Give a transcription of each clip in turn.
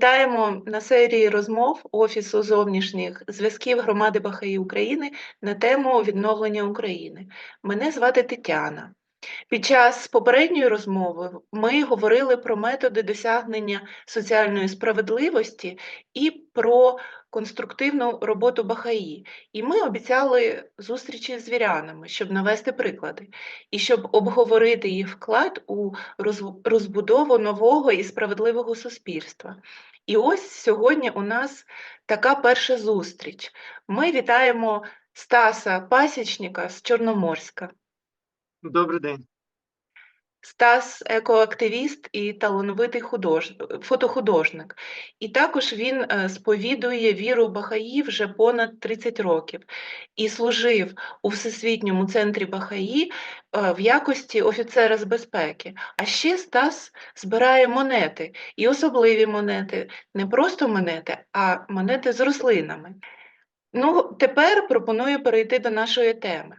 Вітаємо на серії розмов Офісу зовнішніх зв'язків громади Бахаї України на тему відновлення України. Мене звати Тетяна. Під час попередньої розмови ми говорили про методи досягнення соціальної справедливості і про конструктивну роботу Бахаї. І ми обіцяли зустрічі з вірянами, щоб навести приклади, і щоб обговорити їх вклад у розбудову нового і справедливого суспільства. І ось сьогодні у нас така перша зустріч. Ми вітаємо Стаса Пасічника з Чорноморська. Добрий день. Стас екоактивіст і талановитий худож... фотохудожник. І також він е, сповідує віру Бахаї вже понад 30 років і служив у Всесвітньому центрі Бахаї е, в якості офіцера з безпеки. А ще Стас збирає монети і особливі монети, не просто монети, а монети з рослинами. Ну, тепер пропоную перейти до нашої теми.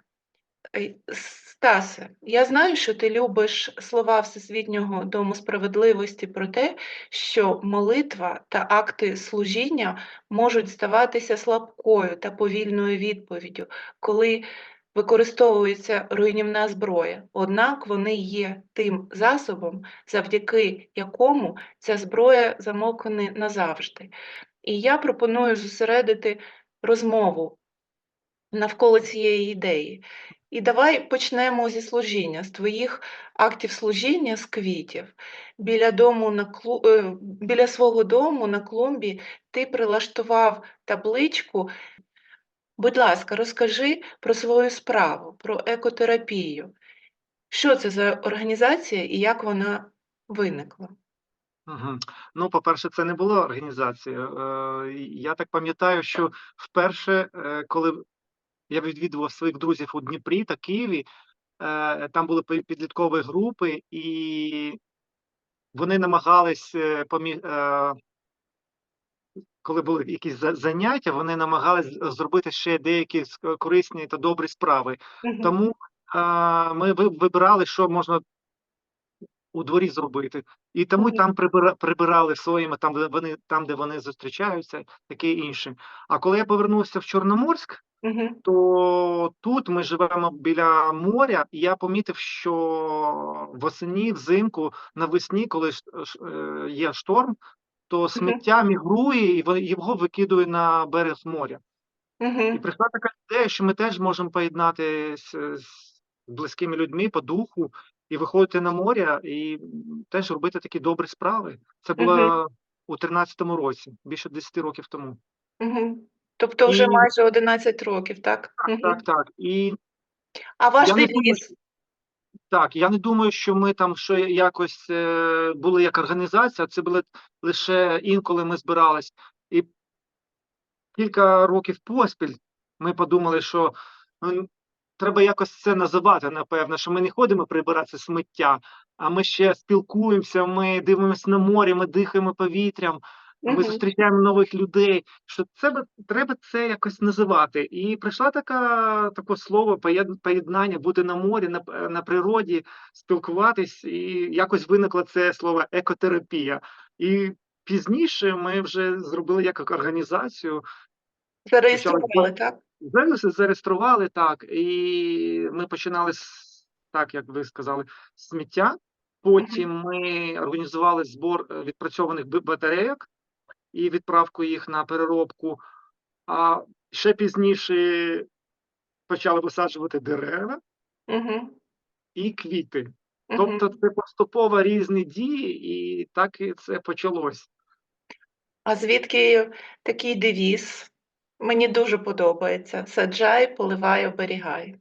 Ей, Стасе, я знаю, що ти любиш слова Всесвітнього Дому справедливості про те, що молитва та акти служіння можуть здаватися слабкою та повільною відповіддю, коли використовується руйнівна зброя. Однак вони є тим засобом, завдяки якому ця зброя замовкне назавжди. І я пропоную зосередити розмову навколо цієї ідеї. І давай почнемо зі служіння, з твоїх актів служіння з квітів. Біля, дому на клу... е, Біля свого дому на клумбі ти прилаштував табличку. Будь ласка, розкажи про свою справу, про екотерапію. Що це за організація і як вона виникла? Угу. Ну, по-перше, це не була організація. Е, я так пам'ятаю, що вперше, е, коли я відвідував своїх друзів у Дніпрі та Києві, е, там були підліткові групи, і вони намагались, е, помі... е, коли були якісь за- заняття, вони намагались зробити ще деякі корисні та добрі справи. Тому ми вибирали, що можна у дворі зробити. І тому Мгм. там прибира, прибирали своїми, там, де вони, там, де вони зустрічаються, таке інше. А коли я повернувся в Чорноморськ, то тут ми живемо біля моря, і я помітив, що восені, взимку, навесні, коли е, є шторм, то сміття мігрує і його викидує на берег моря. І прийшла така ідея, що ми теж можемо поєднатися з близькими людьми по духу і виходити на море і теж робити такі добрі справи. Це було у 13-му році, більше 10 років тому. Мгм. Тобто вже І- майже 11 років, так? Мгм. Так, так. І А ваш Я не девіз? так, я не думаю, що ми там що якось е, були як організація, це було лише інколи ми збирались. І кілька років поспіль ми подумали, що ну, треба якось це називати, напевно, що ми не ходимо прибирати сміття, а ми ще спілкуємося, ми дивимося на море, ми дихаємо повітрям, ми Мгм. зустрічаємо нових людей. Що це треба це якось називати. І прийшла така таке слово поєднання бути на морі, на, на природі, спілкуватись, і якось виникло це слово екотерапія. І пізніше ми вже зробили як організацію. Зареєстрували, так? Зараз зареєстрували так, і ми починали з так, як ви сказали, сміття. Потім ми організували збор е, відпрацьованих батарейок і відправку їх на переробку. А ще пізніше почали висаджувати дерева Угу. і квіти. Тобто це поступово різні дії, і так і це почалось. А звідки такий девіз? Мені дуже подобається. Саджай, поливай, оберігай.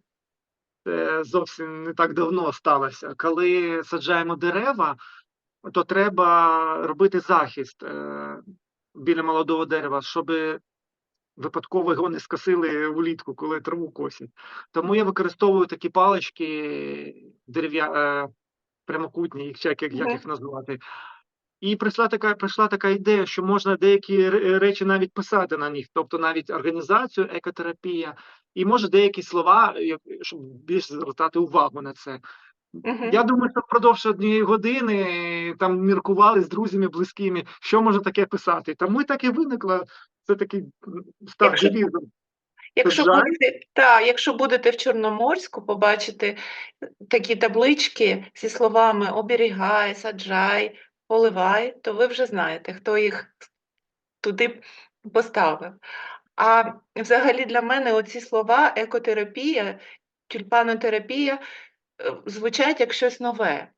Це зовсім не так давно сталося. Коли саджаємо дерева, то треба робити захист е, біля молодого дерева, щоб випадково його не скосили влітку, коли траву косять. Тому я використовую такі палички дерев'я е, прямокутні, як, як їх назвати. І прийшла така, прийшла така ідея, що можна деякі речі навіть писати на них, тобто навіть організацію екотерапія, і може деякі слова, щоб більш звертати увагу на це. Мгм. Я думаю, що впродовж однієї години там міркували з друзями близькими, що можна таке писати. Тому і так і виникло. Це такий став Якщо девізом. Якщо будете та, якщо будете в Чорноморську, побачите такі таблички зі словами "оберігай", "саджай", "поливай", то ви вже знаєте, хто їх туди поставив. А взагалі для мене оці слова екотерапія, тюльпанотерапія, е, звучать як щось нове.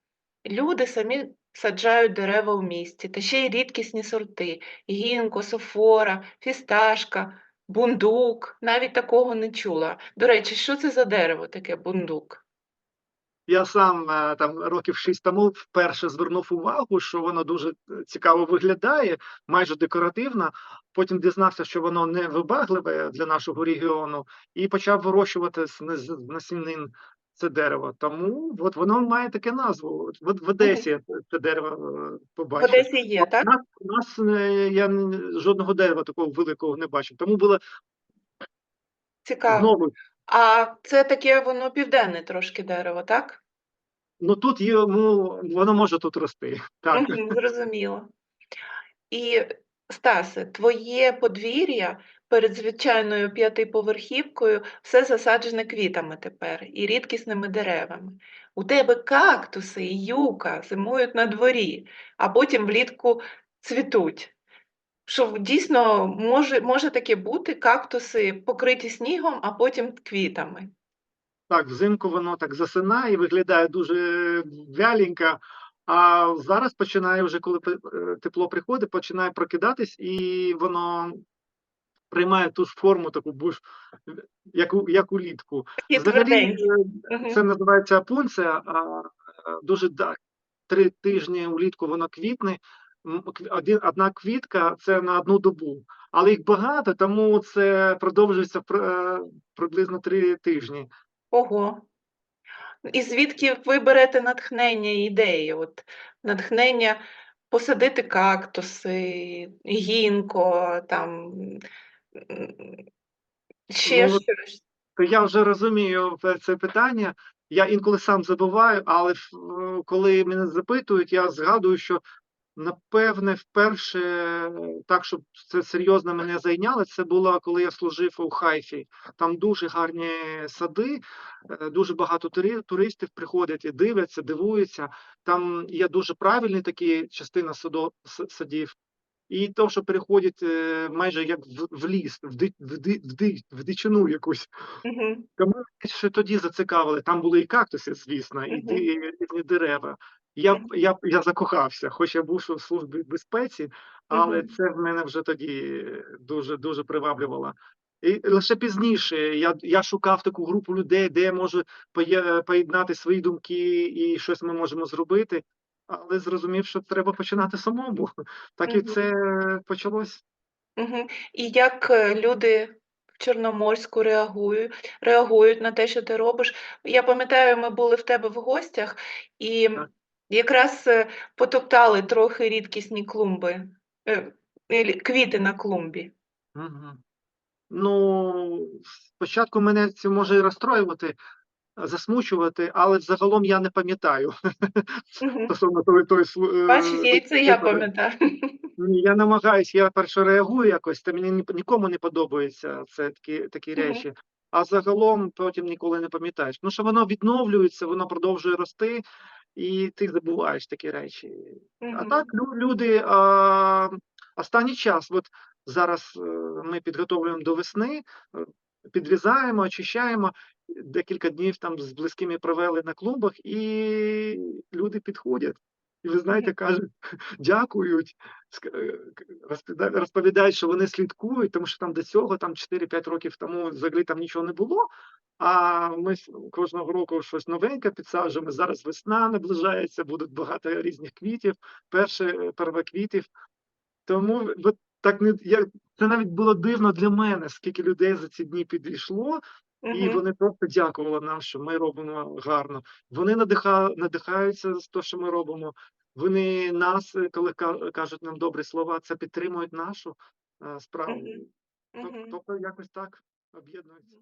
Люди самі саджають дерева в місті, та ще й рідкісні сорти: гінко, софора, фісташка, бундук. Навіть такого не чула. До речі, що це за дерево таке бундук? Я сам е, там років 6 тому вперше звернув увагу, що воно дуже е, цікаво виглядає, майже декоративно. Потім дізнався, що воно не вибагливе для нашого регіону, і почав вирощувати з насінин це дерево. Тому от воно має таке назву. От В, в Одесі це дерево е, В побачив. Одесі є, У так? нас, у нас я жодного дерева такого великого не бачив. Тому було Цікаво. знову. А це таке воно південне трошки дерево, так? Ну тут йому воно може тут рости. Так. Зрозуміло. І, Стасе, твоє подвір'я перед звичайною п'ятиповерхівкою все засаджене квітами тепер і рідкісними деревами. У тебе кактуси і юка зимують на дворі, а потім влітку цвітуть. Що дійсно може, може таке бути, кактуси покриті снігом, а потім квітами. Так, взимку воно так засинає, виглядає дуже вяленько, а зараз починає вже, коли е, тепло приходить, починає прокидатись, і воно приймає ту ж форму, таку е, як, у, як улітку. Взагалі, е, це називається апунція, а е, дуже да, три тижні улітку воно квітне. Один, одна квітка це на одну добу, але їх багато, тому це продовжується приблизно три тижні. Ого. І звідки ви берете натхнення і ідеї? От натхнення посадити кактуси, гінко, там ще Ну, щось. Я вже розумію це питання. Я інколи сам забуваю, але е, коли мене запитують, я згадую, що напевне вперше так, щоб це серйозно мене зайняло, це було коли я служив у Хайфі. Там дуже гарні сади, е, дуже багато туристів приходять і дивляться, дивуються. Там є дуже правильні такі частина садів. І то, що переходять е, майже як в, ліс, в, ди, в, ди, в, ди, в дичину якусь. Тому мене ще тоді зацікавили. Там були і кактуси, звісно, і, Мгм. ди- і різні дерева. Я, я, я закохався, хоч я був в службі безпеці, але Мгм. це в мене вже тоді дуже дуже приваблювало. І лише пізніше я, я шукав таку групу людей, де я можу поєднати свої думки і щось ми можемо зробити. Але зрозумів, що треба починати самому. Так і Мгм. це почалось. Мгм. І як е, люди в Чорноморську реагують, реагують на те, що ти робиш? Я пам'ятаю, ми були в тебе в гостях і Так. Якраз е, потоптали трохи рідкісні клумби, е, квіти на клумбі. Ну, спочатку мене це може розстроювати, засмучувати, але загалом я не пам'ятаю стосовно той той е, я це я пам'ятаю. Ні, я намагаюсь, я перше реагую якось, та мені нікому не подобається це такі, такі речі. А загалом потім ніколи не пам'ятаєш. Ну що воно відновлюється, воно продовжує рости, і ти забуваєш такі речі. А так лю- люди а, останній час, от зараз е, ми підготовлюємо до весни, е, підрізаємо, очищаємо. Декілька днів там з близькими провели на клубах, і люди підходять. І ви знаєте, кажуть, дякують, е, розповідають, що вони слідкують, тому що там до цього, там 4-5 років тому взагалі там нічого не було. А ми кожного року щось новеньке підсаджуємо. Зараз весна наближається, будуть багато різних квітів, перше первоквітів. Тому от так не я це навіть було дивно для мене, скільки людей за ці дні підійшло, і вони просто дякували нам, що ми робимо гарно. Вони надиха, надихаються з того, що ми робимо. Вони нас, е, коли кажуть нам добрі слова, це підтримують нашу е, справу. Тобто якось так об'єднуються.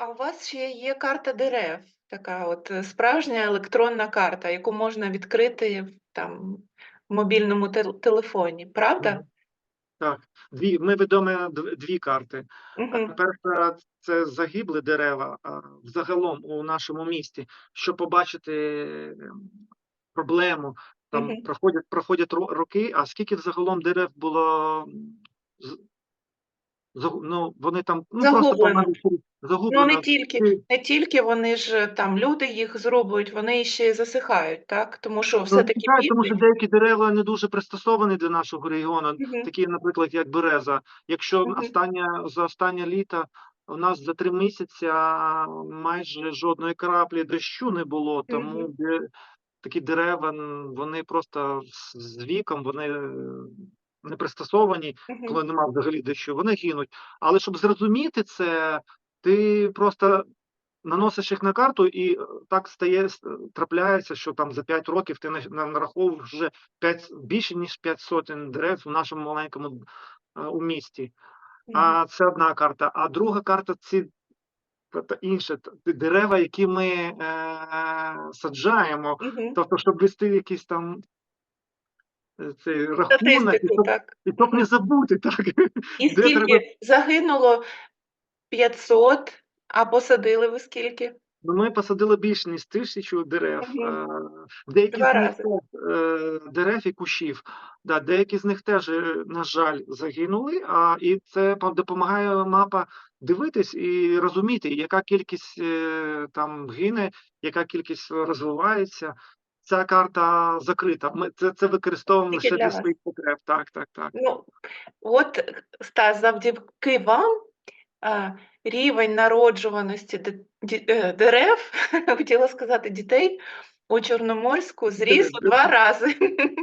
А у вас ще є карта дерев, така от, е, справжня електронна карта, яку можна відкрити там в мобільному тел телефоні, правда? Так, дві ми дв дві карти. Е, Мгм. перша- це загиблі дерева, взагалом у нашому місті. Щоб побачити, ем, проблему, там Мгм. проходять проходять роки, а скільки взагалом дерев було, ну, вони там, ну, просто Загублено. Ну, не тільки не тільки вони ж там люди їх зрубують, вони ще й засихають, так? Тому що Ну, все-таки так, тому що деякі дерева не дуже пристосовані для нашого регіону, Мгм. такі, наприклад, як береза. Якщо Мгм. остання за останнє літо у нас за 3 місяця майже жодної краплі дощу не було, тому Мгм. де такі дерева, вони просто з з віком, вони, е, не пристосовані, коли Мгм. нема взагалі дощу, вони гинуть. Але щоб зрозуміти це, ти просто наносиш їх на карту, і, е, так стає трапляється, що там за 5 років ти нараховуєш вже 5 більше ніж 5 сотень дерев в нашому маленькому, е, у місті. А, це одна карта. А друга карта- ці інше, дерева, які ми, е, саджаємо. Тобто, щоб вести якийсь там е, цей рахунок, і щоб так. і щоб не забути, так, І де треба скільки загинуло? 500, а посадили ви скільки? Ну, ми посадили більш ніж 1000 дерев. Е, деякі 2 з них рази. е, дерев і кущів, да, деякі з них теж, е, на жаль, загинули, а, і це допомагає мапа дивитись і розуміти, яка кількість, е, там гине, яка кількість розвивається. Ця карта закрита. Ми це це використовуємо Тільки лише для для своїх потреб. Так, так, так. Ну, от, е, Стас, завдяки вам, рівень народжуваності е, дерев, хотіла сказати дітей, у Чорноморську зріс у два рази.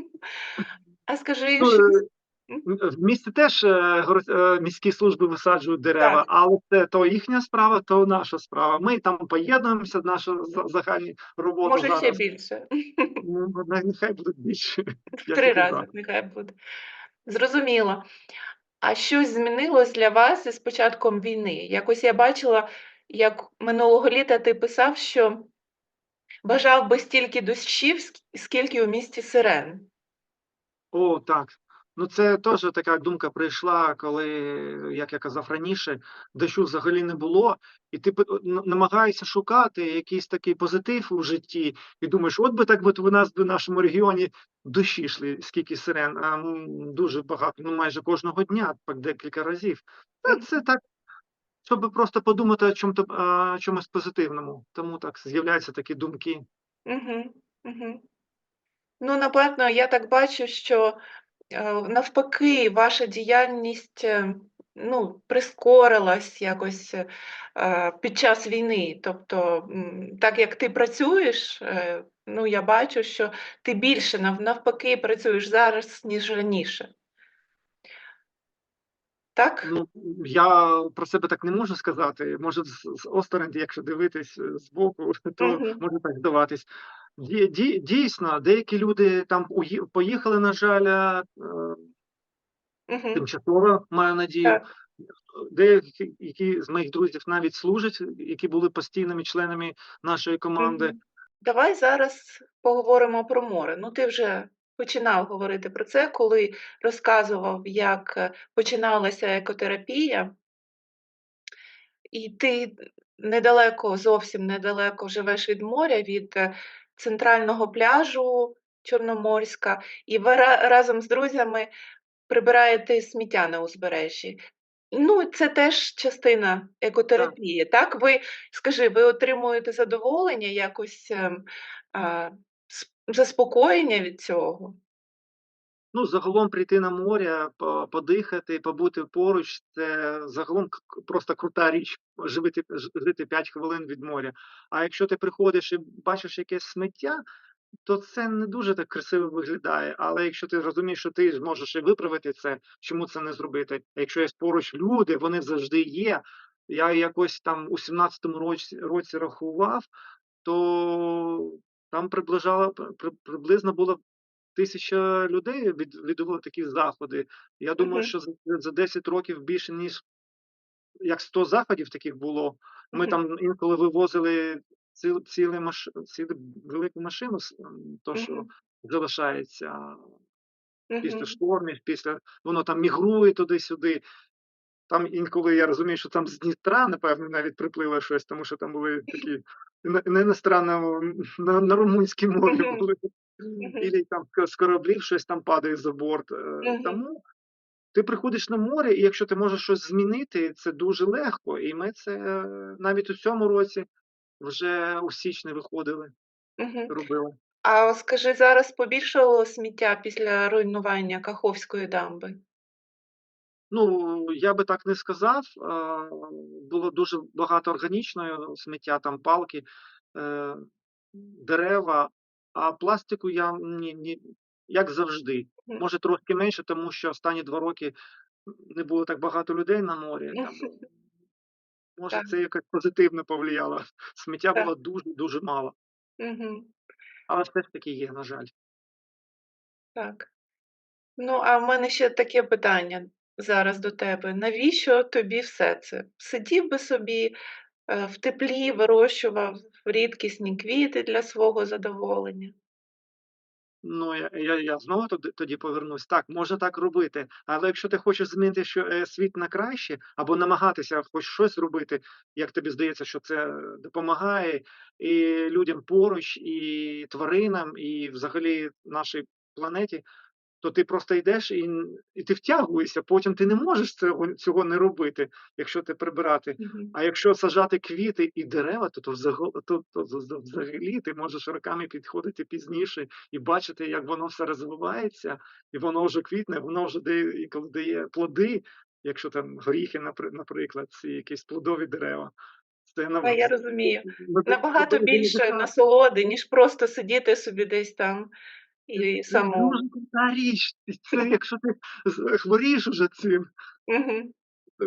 А скажи, Ну, що е, в місті теж, е, е, міські служби висаджують дерева, Так. але це то їхня справа, то наша справа. Ми там поєднуємося, наша за загальні роботи Може, ще більше. Ну, нехай будуть більше, В я 3 тільки рази нехай буде. Зрозуміло. А щось змінилось для вас із початком війни? Якось я бачила, як минулого літа ти писав, що бажав би стільки дощів, скільки у місті сирен. О, так. Ну, це теж така думка прийшла, коли, як я казав раніше, дощу взагалі не було, і ти намагаєшся шукати якийсь такий позитив у житті, і думаєш, от би так от у нас в нашому регіоні дощі йшли, скільки сирен, а, дуже багато, ну, майже кожного дня, по декілька разів. Це так, щоб просто подумати о чому-то, а, чомусь позитивному, тому так з'являються такі думки. Мгм, мгм. Ну, напевно, я так бачу, що, навпаки, ваша діяльність, е, ну, прискорилась якось, е, під час війни. Тобто, так як ти працюєш, е, ну, я бачу, що ти більше навпаки працюєш зараз, ніж раніше. Так? Ну, я про себе так не можу сказати. Може, з з осторонь, якщо дивитись, е, збоку, то Мгм. може так здаватись. Ді ді дійсно, деякі люди там поїхали, на жаль, Мгм. тимчасово, маю надію. Так. Деякі, які з моїх друзів навіть служать, які були постійними членами нашої команди. Давай зараз поговоримо про море. Ну, ти вже починав говорити про це, коли розказував, як, е, починалася екотерапія. І ти недалеко, зовсім недалеко живеш від моря, від, е, центрального пляжу Чорноморська, і ви ра разом з друзями прибираєте сміття на узбережжі. Ну, це теж частина екотерапії, так? Ви скажи, ви отримуєте задоволення, якось, а, заспокоєння від цього? Ну, загалом прийти на море, подихати, побути поруч- це загалом просто крута річ живити ж жити 5 хвилин від моря. А якщо ти приходиш і бачиш якесь сміття, то це не дуже так красиво виглядає. Але якщо ти розумієш, що ти зможеш і виправити це, чому це не зробити? Якщо є поруч люди, вони завжди є. Я якось там у 17-му році році рахував, то там приближало при приблизно було 1000 людей від відвідувало такі заходи. Я думаю, що за за 10 років більше ніж як 100 заходів таких було. Ми там інколи вивозили ціл цілі маш цілу велику машину то, що залишається після штормів, після воно там мігрує туди-сюди. Там інколи я розумію, що там з Дністра, напевно, навіть приплило щось, тому що там були такі на на іностранному, на на румунській мові були. Ілі там з кораблів щось там падає за борт. Е, тому ти приходиш на море, і якщо ти можеш щось змінити, це дуже легко. І ми це е, навіть у цьому році вже у січні виходили, робили. А скажи, зараз побільшало сміття після руйнування Каховської дамби? Ну, я би так не сказав. Було дуже багато органічного сміття, там палки, е, дерева, а пластику я ні ні як завжди. Може, трошки менше, тому що останні 2 роки не було так багато людей на морі. Там, може, це якось позитивно повлияло. Сміття було дуже-дуже мало. Мгм. Але все ж таки є, на жаль. Так. Ну, а в мене ще таке питання зараз до тебе. Навіщо тобі все це? Сидів би собі, в теплі, вирощував рідкісні квіти для свого задоволення. Ну, я я я знову тоді тоді повернусь. Так, можна так робити, але якщо ти хочеш змінити що е, світ на краще або намагатися хоч щось робити, як тобі здається, що це допомагає і людям поруч, і тваринам, і взагалі нашій планеті, то ти просто йдеш і і ти втягуєшся, потім ти не можеш цього цього не робити, якщо ти прибирати. Мгм. А якщо саджати квіти і дерева, то то взаго то то з взагалі ти можеш роками підходити пізніше і бачити, як воно все розвивається, і воно вже квітне, воно вже дає інколи дає плоди, якщо там горіхи, напри наприклад, ці якісь плодові дерева. А, я розумію. Набагато більше насолоди, ніж просто сидіти собі десь там і Це самому. річ. Це якщо ти хворієш уже цим. Мгм.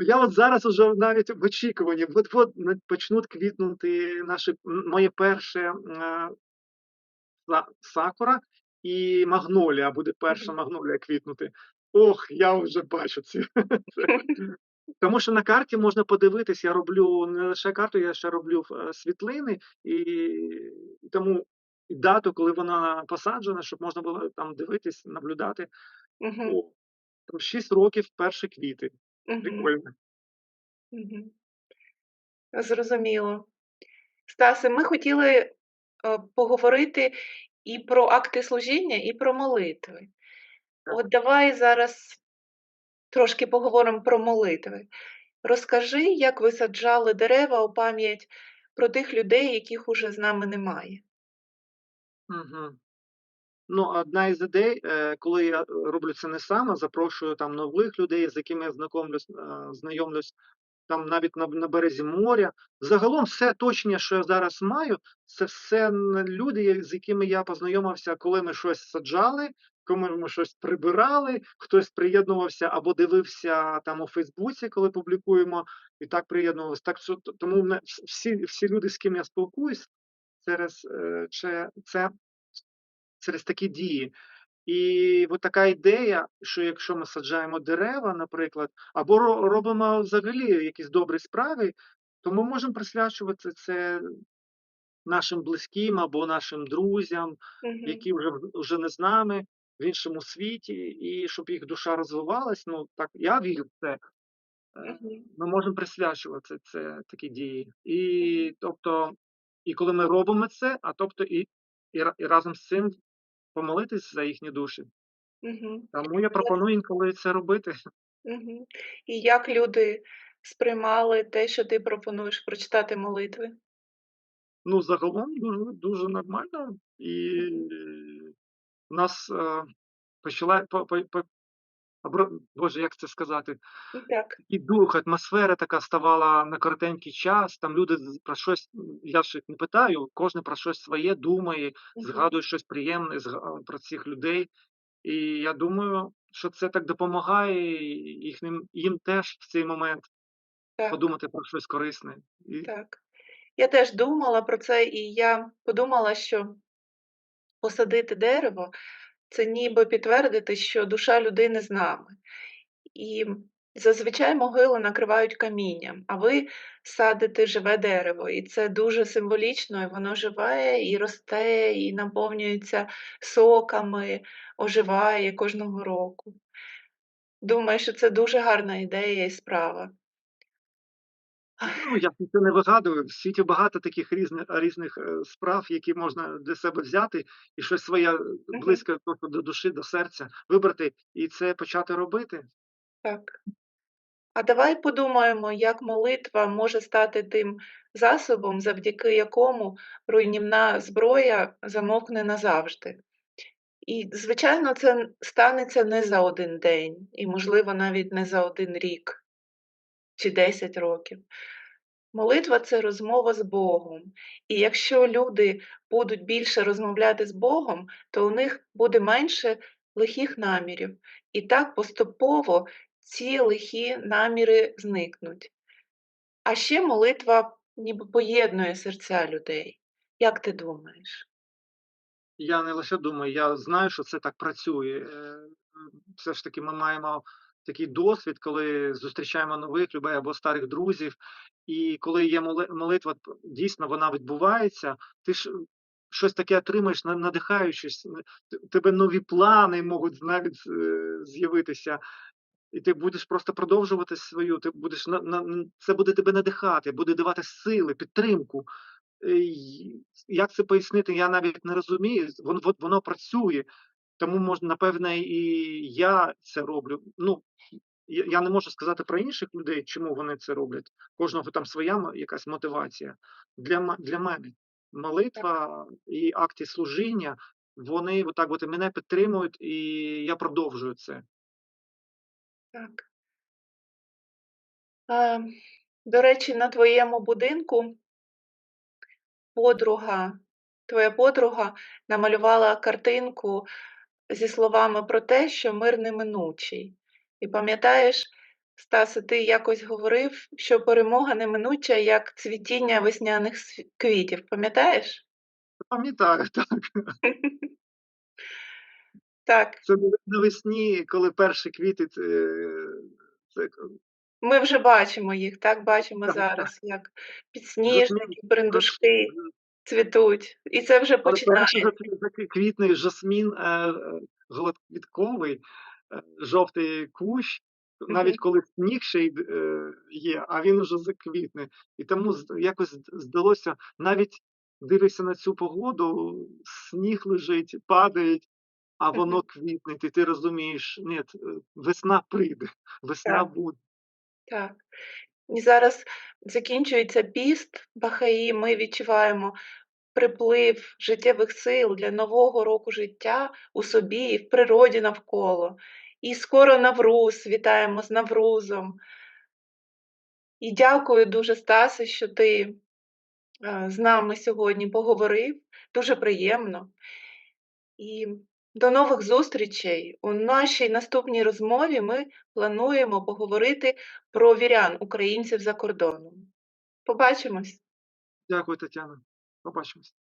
Я от зараз уже навіть в очікуванні. От-от почнуть квітнути наші моє перше, е, сакура і магнолія, буде перша магнолія квітнути. Ох, я вже бачу ці. Тому що на карті можна подивитись, я роблю не лише карту, я ще роблю е, світлини, і тому дату, коли вона посаджена, щоб можна було там дивитись, наблюдати. Мгм. О, там 6 років перші квіти. Мгм. Прикольно. Мгм. Зрозуміло. Стасе, ми хотіли, е, поговорити і про акти служіння, і про молитви. От давай зараз трошки поговоримо про молитви. Розкажи, як ви саджали дерева у пам'ять про тих людей, яких уже з нами немає. Ну, одна із ідей, е, коли я, роблю це не сам, а запрошую там нових людей, з якими я знакомлюсь, е, знайомлюсь там навіть на на березі моря. Загалом все оточення, що я зараз маю, це все люди, з якими я познайомився, коли ми щось саджали, коли ми щось прибирали, хтось приєднувався або дивився там у "Фейсбуці", коли публікуємо, і так приєднувались. Так тому всі всі люди, з ким я спілкуюсь, через, е, це через такі дії. І от така ідея, що якщо ми саджаємо дерева, наприклад, або робимо взагалі якісь добрі справи, то ми можемо присвячувати це нашим близьким або нашим друзям, Мгм. які вже вже не з нами, в іншому світі, і щоб їх душа розвивалась. Ну, так я вірю в це. Е, ми можемо присвячувати це такі дії. І тобто, і коли ми робимо це, а тобто і і і разом з цим помолитись за їхні душі. Мгм. Тому я пропоную інколи це робити. Мгм. І як люди сприймали те, що ти пропонуєш прочитати молитви? Ну, загалом дуже дуже нормально. І в нас, е, почала по по Боже, як це сказати? Ну так. І дух, атмосфера така ставала на коротенький час. Там люди про щось я ж їх не питаю, кожен про щось своє думає, Мгм. згадує щось приємне про цих людей. І я думаю, що це так допомагає їхнім їм теж в цей момент Так, подумати про щось корисне. І так. Я теж думала про це, і я подумала, що посадити дерево це ніби підтвердити, що душа людини з нами. І Зазвичай могилу накривають камінням, а ви садите живе дерево, і це дуже символічно, і воно живе, і росте, і наповнюється соками, оживає кожного року. Думаю, що це дуже гарна ідея і справа. Ну, я це не вигадую. В світі багато таких різних різних, е, справ, які можна для себе взяти і щось своє, просто до душі, до серця вибрати і це почати робити. Так. А давай подумаємо, як молитва може стати тим засобом, завдяки якому руйнівна зброя замовкне назавжди. І, звичайно, це станеться не за один день і, можливо, навіть не за один рік чи 10 років. Молитва це розмова з Богом. І якщо люди будуть більше розмовляти з Богом, то у них буде менше лихих намірів. І так поступово ці лихі наміри зникнуть. А ще молитва ніби поєднує серця людей. Як ти думаєш? Я не лише думаю, я знаю, що це так працює. Е, все ж таки ми маємо такий досвід, коли зустрічаємо нових людей або старих друзів, і коли є молитва, дійсно вона відбувається, ти ж щось таке отримаєш, на надихаючись, тебе нові плани можуть навіть з'явитися, і ти будеш просто продовжувати свою, ти будеш на на це буде тебе надихати, буде давати сили, підтримку. Е, як це пояснити, я навіть не розумію. Воно воно працює, тому можна, напевне, і я це роблю. Ну, я не можу сказати про інших людей, чому вони це роблять. Кожного там своя якась мотивація. Для для мене молитва і акти служіння, вони отак от мене підтримують, і я продовжую це. Так. Ем, до речі, на твоєму будинку подруга твоя подруга намалювала картинку зі словами про те, що мир неминучий. І пам'ятаєш, Стасе, ти якось говорив, що перемога неминуча, як цвітіння весняних квітів, пам'ятаєш? Пам'ятаю, так. Так. Це навесні, коли перші квіти, це це Ми вже бачимо їх, так, бачимо Так, так. зараз, як підсніжники, мгм. Цвітуть, і це вже Але перший починається. закві заквітне жасмін, е, е, гладквітковий, е, жовтий кущ, навіть Мгм. коли сніг ще й е, є, а він уже заквітне. І тому з якось зд здалося, навіть дивишся на цю погоду, сніг лежить, падають, а Мгм. воно квітне, і ти розумієш: "Нет, е, весна прийде, весна Так. буде". Так. І зараз закінчується піст Бахаї, ми відчуваємо приплив життєвих сил для нового року життя у собі і в природі навколо. І скоро Навруз, вітаємо з Наврузом. І дякую дуже, Стасе, що ти, е, з нами сьогодні поговорив. Дуже приємно. І до нових зустрічей. У нашій наступній розмові ми плануємо поговорити про вірян, українців за кордоном. Побачимось! Дякую, Тетяна. Побачимось.